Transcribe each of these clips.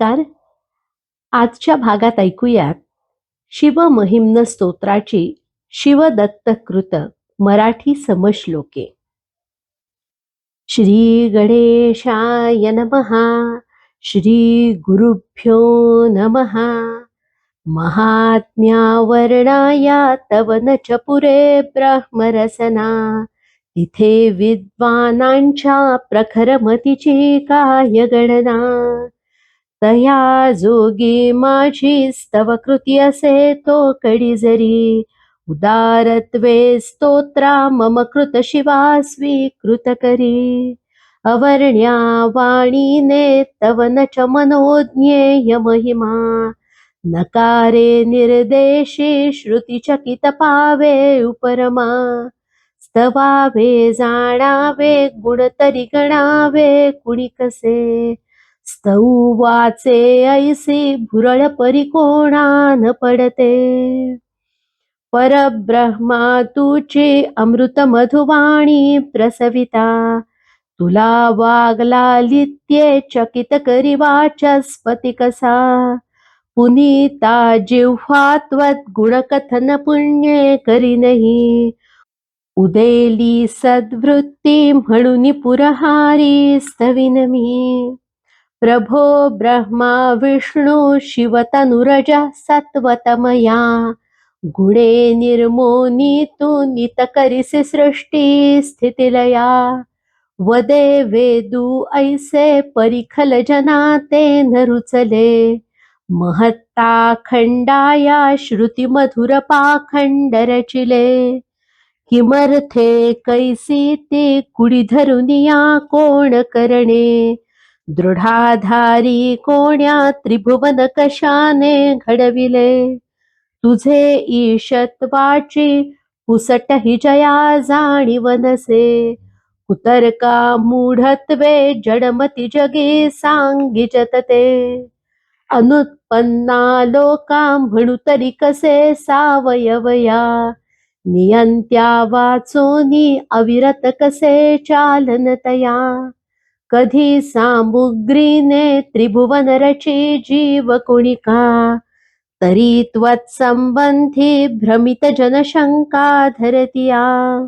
नमस्कार. आजच्या भागात ऐकूयात शिवमहिम्न स्तोत्राची शिवदत्त कृत मराठी समश्लोके. श्री गणेशाय नमहा श्री गुरुभ्यो नमहा महात्म्यावर्णाया तव न च पुरे ब्रह्मरसना तिथे विद्वानांच्या प्रखरमतीची काय गणना? तया जोगी माझी स्तव कृती असे तो कडी जरी. उदारत्वे स्तोत्रा मम कृत शिवा स्वीकृत करी. अवर्ण्या वाणीने तव न च मनोज्ञेय महिमा. नकारे निर्देशी श्रुतिचकित पावे उपरमा. स्तवावे जाणावे गुण तरी गणावे कुणी कसे? स्तौवाचे ऐसे ऐसी भुरळ परिकोणान पडते? परब्रह्मा तुचे अमृत मधुवाणी प्रसविता. तुला वागलालित्ये चकित करी वाचस्पती कसा? पुनीता जिह्वात्वत त्वत् गुणकथन पुण्ये करी नाही. उदेली सद्वृत्ती म्हणून पुरहारी स्तविन मी. प्रभो ब्रह्मा विष्णू शिवतनुरजा सत्वतमया। गुणे निर्मोनी तू नित करिसी स्थितिलया। वदे वेदु ऐसे परिखल जना ते नरुचले। महत्ता खंडाया श्रुती मधुर पाखंड रचिले। किमर्थे कैसी ते कुडी धरुनिया कोण करणे। दृढाधारी कोण्या त्रिभुवन कशाने घडविले? तुझे ईशत्वाची पुसट हि जया जाणीवनसे. कुतर्का मूढत्वे जडमती जगी सांगिजत ते. अनुत्पन्ना लोका म्हणू तरी कसे सावयवया? नियंत्या वाचोनी अविरत कसे चालनतया? कधी सामुग्रीने त्रिभुवन रची जीव कुणिका? तरी त्वत्संबंधी भ्रमित जनशंका धरतिया.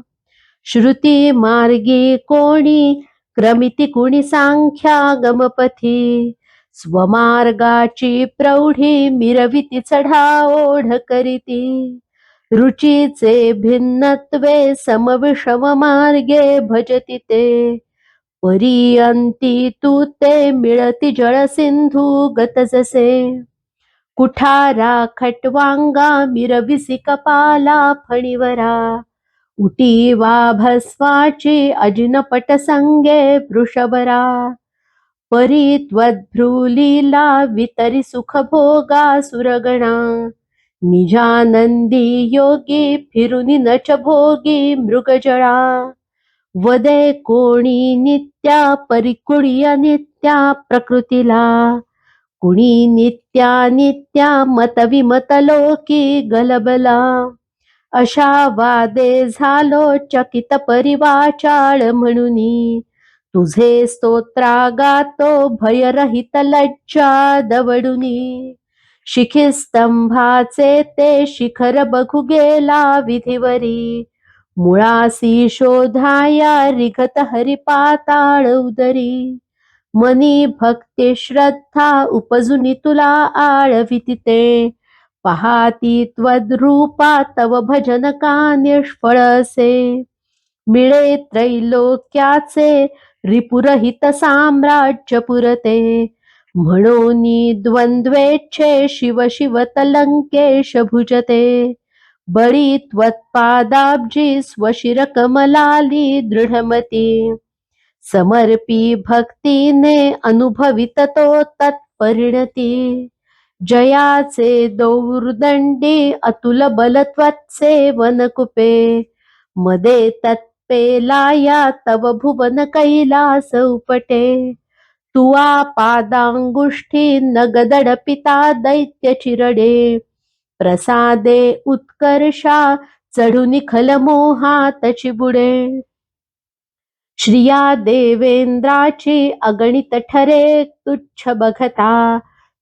श्रुती मार्गी कोणी क्रमिती कुणी सांख्या गमपथी? स्वमार्गाची प्रौढी मिरविती चढा ओढ करीती. रुचीचे भिन्नत्वे समविषम मार्गे भजती ते. परियंती तू ते मिळती जळ सिंधू गत जसे. कुठारा खटवांगा मिरविसी कपाला फणीवरा. उटी वा भस्वाची अजिनपट संगे वृषभरा. परी त्वद्भ्रूलीला वितरी सुख भोगा सुरगणा. निजानंदी योगी फिरुनी नच भोगी मृगजळा. वदे कोणी नित्या परिकुळी नित्या प्रकृतीला. कुणी नित्या नित्या मतविमत लोकी गलबला. अशा वादे झालो चकित परिवाचाळ म्हणून. तुझे स्तोत्रा गातो भयरहित लज्जा दवडुनी. शिखिस्तंभाचे ते शिखर बघू गेला विधिवरी. मुळासी शोधाया रिघत हरिपाताळ उदरी. मनी भक्ती श्रद्धा उपजुनी तुला आळविती ते. पहाती त्वद्रूपा तव भजन का निष्फळसे मिळे त्रैलोक्याचे रिपुरहित साम्राज्य पुरते. म्हणून द्वंद्वेच्छे शिव शिव तलंकेश भुजते. बळी त्वत्पादाब्जी स्वशिर कमलाली दृढमती. समर्पी भक्तीने अनुभवित तो तत्परिणती. जयाचे दौर्दंडी अतुल बलत्वत्से वनकुपे मदे तत्पेलाया तव भुवन कैलास उपटे. तुवा पादांगुष्ठी नगदडपिता दैत्य चिरडे. प्रसादे उत्कर्षा चढुनी खलमोहात चिबुडे श्रिया देवेंद्राची अगणित ठरे तुच्छ बघता.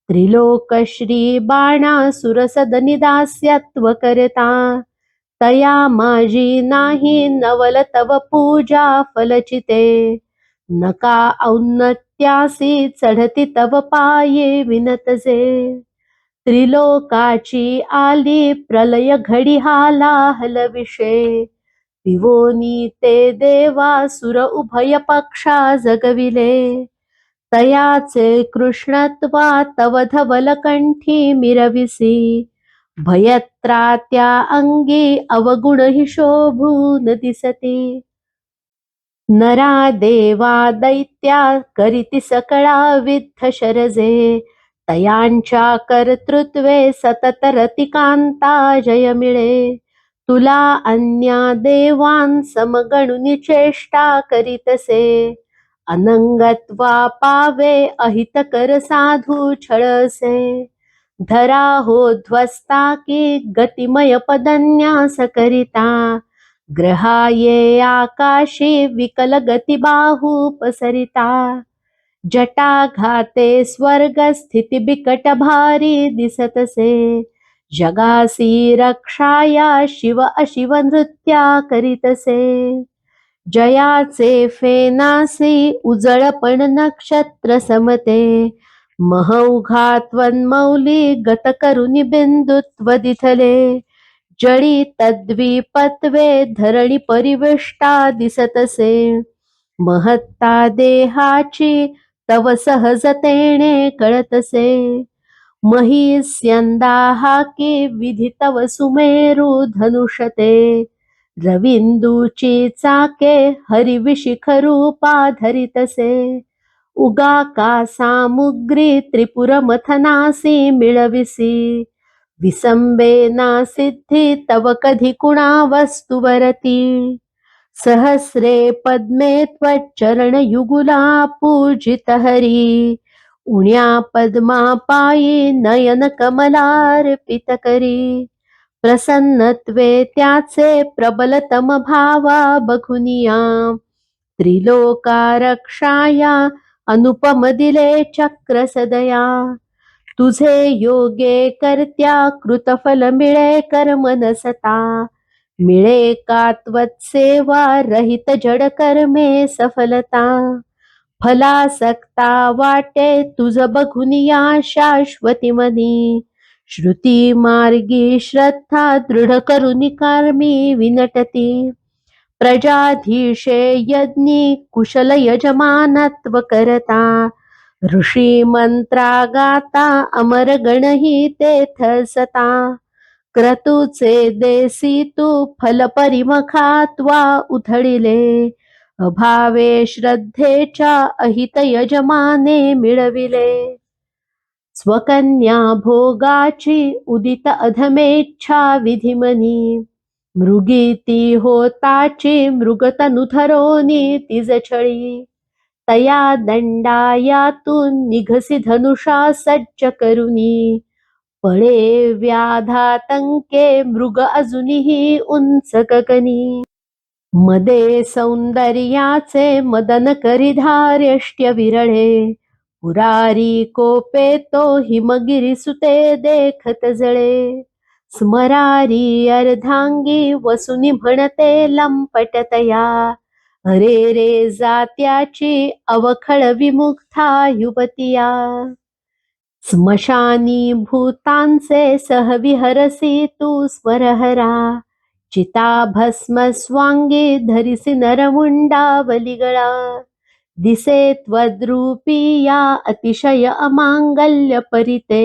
त्रिलोक श्री बाणा सुरसद निदास्यत्व करता. तया माझी नाही नवल तव पूजा फलचिते. नका औन्नत्यासी चढती तव पाये विनतजे. त्रिलोकाची आली प्रलय घडी हाला हलविषे दिवोनी ते देवा सुर उभय पक्षा जगविले. तयाचे कृष्णत्वा तव धवल कंठी मिरविसी. भयत्रा अंगी अवगुण हि शोभून दिसती. नरा देवा दैत्या करीती सकळा विद्ध शरजे. तयांच्या कर्तृत्वे सतत रतिकांता जय मिळे तुला अन्या देवान समगणुनी चेष्टा करीतसे. अनंगत्वा पावे अहितकर साधू छळसे. धरा हो ध्वस्ता की गतिमय पदन्यास करिता. ग्रहाये आकाशी विकल गती बाहू पसरिता. जटाघाते स्वर्ग स्थिती बिकट भारी दिसतसे. जगासी रक्षाया शिव अशिव नृत्या करीतसे. जयाचे फेनासी उजळपण नक्षत्र समते. महौघात्वन्मौली गत करुनि बिंदुत्व दिथले. जळी तद्विपत्वे धरणी परिविष्टा दिसतसे. महत्ता देहाची तव सहजतेने कळतसे. महिस्यंदा हा के विधी तव सुमेरू धनुषते. रविंदूची चाके हरिविशिखरूपा धरितसे उगा का सामुग्री त्रिपुर मथनासी मिळविसी. विसंबेना सिद्धी तव कधी कुणा वस्तुवरती. सहस्रे पद्मे त्वच्चरण युगुला पूजित हरी। उण्या पद्मा पायी नयन कमलार्पित करी। प्रसन्नत्वे त्याचे प्रबलतम भावा बघुनिया। त्रिलोका रक्षाया अनुपम दिले चक्र सदया। तुझे योगे कर्त्या कृतफल मिळे कर्म मिळे का त्वत्सेवा रहित जड कर्मे सफलता. फलासक्ता वाटे तुझ बघून या शाश्वती मनी. श्रुती मार्गी श्रद्धा दृढ करुनी कार्मी विनटती. प्रजाधीशे यज्ञी कुशल यजमानत्व करता. ऋषी मंत्रा गाता अमर गणही तेथसता क्रतुचे देसी तू फल परिमखात्वा उथळिले अभावे श्रद्धेच्या अहित यजमाने मिळविले. स्वकन्या भोगाची उदित अधमेच्छा विधिमनी. मृगीती होताची मृगतनुधरोनी तिज छळी तया दंडायातून निघसी धनुषा सज्ज करुनी. पळे व्याधातंके मृग अजूनही उंच ककनी मदे सौंदर्याचे मदन करिधार्यष्ट्य विरळे. पुरारी कोपे तो हिमगिरी सुते देखत जळे. स्मरारी अर्धांगी वसुनी म्हणते लंपटतया अरे रे जात्याची अवखळ विमुक्ता युवतिया. स्मशानी भूतांचे सहविहरसी तू स्वरहरा। चिता भस्म स्वांगी धरिसी नरमुंडा बलिगळा दिसे त्वद्रूपी या अतिशय अमांगल्य परिते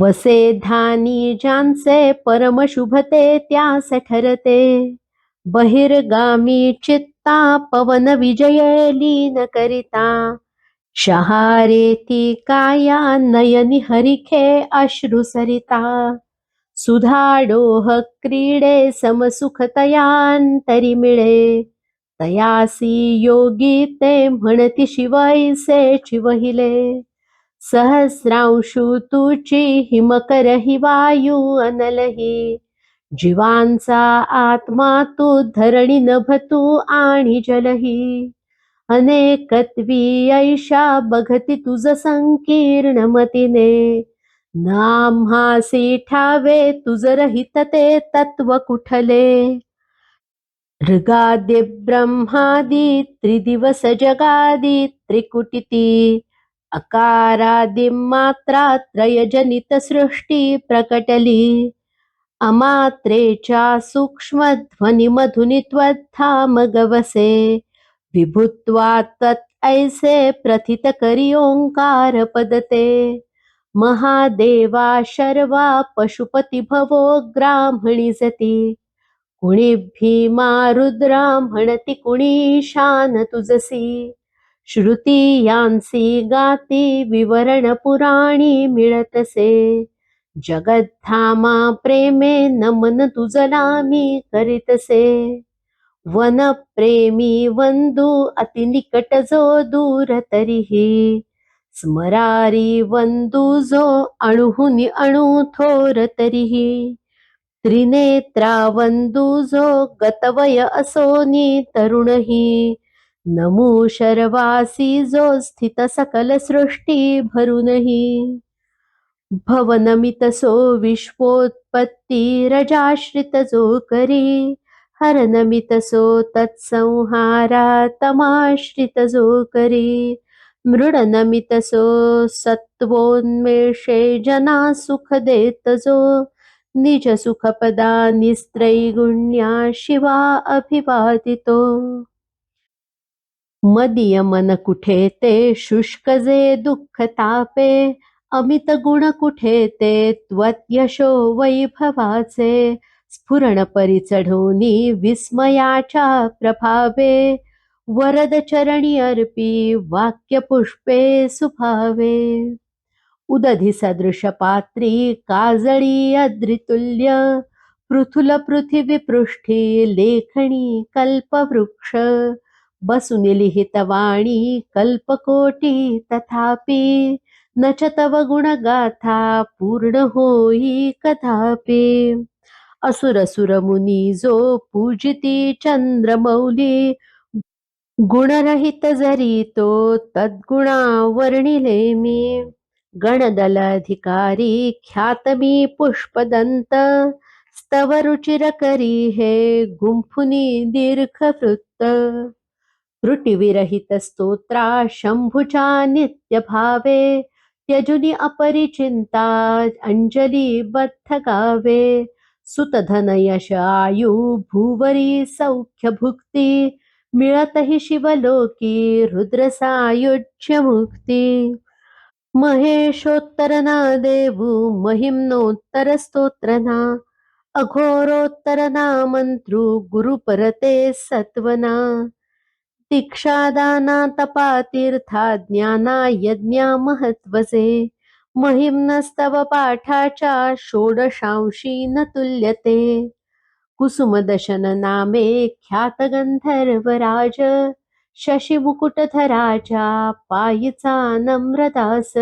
वसे धानी ज्यांचे परम शुभते त्यास ठरते। बहिर्गामी चित्ता पवन विजय लीन करिता। शहारेती काया नयनी हरिखे अश्रु सरिता। सुधाडोह क्रीडे समसुखतयांतरी मिळे। तयासी योगी ते म्हणती शिवैसे चिवहिले। सहस्रांशू तुची हिमकर वायू अनलही। जीवांचा आत्मा तू धरणी नभतू आणि जलही। अनेकत्वी ऐशा बघती तुझ संकीर्ण मतीने. नाम्हासी ठावे तुझ रहित ते तत्व कुठले? ऋगादि ब्रह्मादि त्रिदिवस जगादि त्रिकुटिति अकारादिमात्रा त्रयजनित सृष्टी प्रकटली. अमात्रेच्या सूक्ष्मध्वनिमधुनि त्वत्थामगवसे विभुत्वा तत् ऐसे प्रथित करी ओंकार पदते महादेवा शर्वा पशुपती भवो ग्राह्मणी सती। कुणी भीमा रुद्रा म्हणती कुणी शान तुझसी श्रुती यांसी गाती विवरण पुराणी मिळतसे। जगद्धामा प्रेमे नमन तुझला मी करीतसे। वन प्रेमी वंदू अति निकट जो दूर तरीही स्मरारी वंदू जो अणुहुनी अणु थोर तरीही त्रिनेत्रा वंदू जो गतवय असोनी तरुणही नमू शर्वासी जो स्थित सकल सृष्टी भरूनही रजाश्रित जो करी हरनमितसो तत्संहारा तत्संहारातमाश्रितजो करी। मृडनमितसो सत्वोन्मेषे जना सुख देतजो निज सुखपदा निस्त्रैगुण्या शिवा अभिवादितो। मदीय मन कुठे ते शुष्क जे दुःख तापे। अमित गुण कुठे ते त्वत्यशो वैभवाचे। स्फुरण परिचढोनी विस्मयाच्या प्रभावे वरद चरणी अर्पी वाक्य पुष्पे सुभावे. उदधी सदृश पात्री काजळी अद्रितुल्य पृथुल पृथिवी पृष्ठी लेखणी कल्पवृक्ष बसुनिलिहितवाणी कल्पकोटी तथापि न च तव गुणगाथा पूर्ण होई कथापि. असुरसुरमुनी जो पूजिती चंद्रमौली. गुणरहित जरी तो तद्गुणा वर्णिले मी. गणदल अधिकारी ख्यात मी पुष्पदंत. स्तव रुचिर करी हे गुंफुनी दीर्घ वृत्त. त्रुटीविरहित स्तोत्रा शंभुच्या नित्य भावे. त्यजुनी अपरिचिंता अंजली बद्ध गावे. सुतधन यश आयु भूवरी सौख्य भुक्ती मिळतही शिवलोकी रुद्रसायुज्य मुक्ती महेशोत्तरना देवु महिम्नोत्तर स्तोत्रना अघोरोत्तरना मंत्रु गुरुपरते सत्वना दीक्षादाना तपातीर्था ज्ञाना यज्ञा महत्वसे महिम्नस्तव पाठाच्या षोडशांशी न तुल्यते. कुसुमदशन नामे ख्यात गंधर्वराज शशिमुकुटधराजा पायीचा नम्रदास.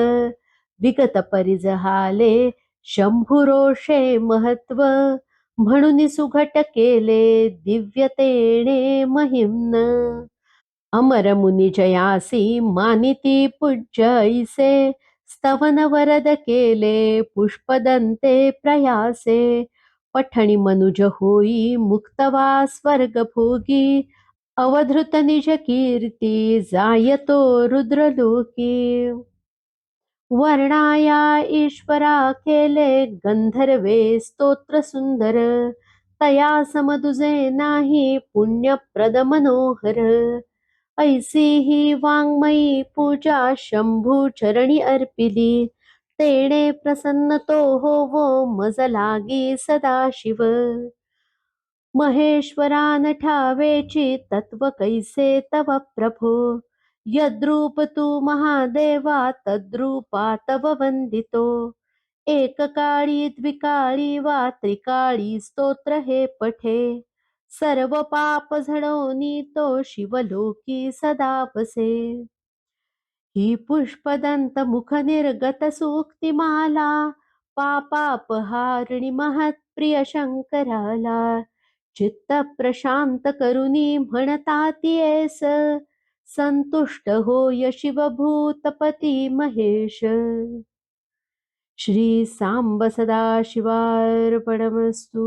विगत परिजहाले शंभुरोषे महत्त्व. म्हणून सुघट केले दिव्यतेने महिम्न. अमर मुनी जयासी मानिती पूज्य ऐसे. स्तवन वरद केले पुष्पदंते प्रयासे। पठणी मनुज होई मुक्तवा स्वर्ग भोगी। अवधृत निज कीर्ती जायतो रुद्रलोकी। वर्णाया ईश्वरा केले गंधर्वे स्तोत्र सुंदर। तया समदुजे नाही पुण्यप्रद मनोहर। ऐसी ही वाङ्मयी पूजा शंभू चरणी अर्पिली. तेणे प्रसन्न तो होवो मज लागी सदाशिव. महेश्वरान ठावेची तत्व कैसे तव प्रभो? यद्रूप तू महादेवा तद्रूपा तव वंदितो एककाळी द्विकाळी वा त्रिकाळी स्तोत्र हे पठे. सर्व पाप झडवून तो शिवलोकी सदा बसे. ही पुष्पदंत मुख निर्गत सूक्तिमाला पापापहारिणी महत्प्रिय शंकराला. चित्त प्रशांत करुनी म्हणतात येस संतुष्ट होय शिवभूतपती महेश. श्री सांब सदा शिवार्पणमस्तू.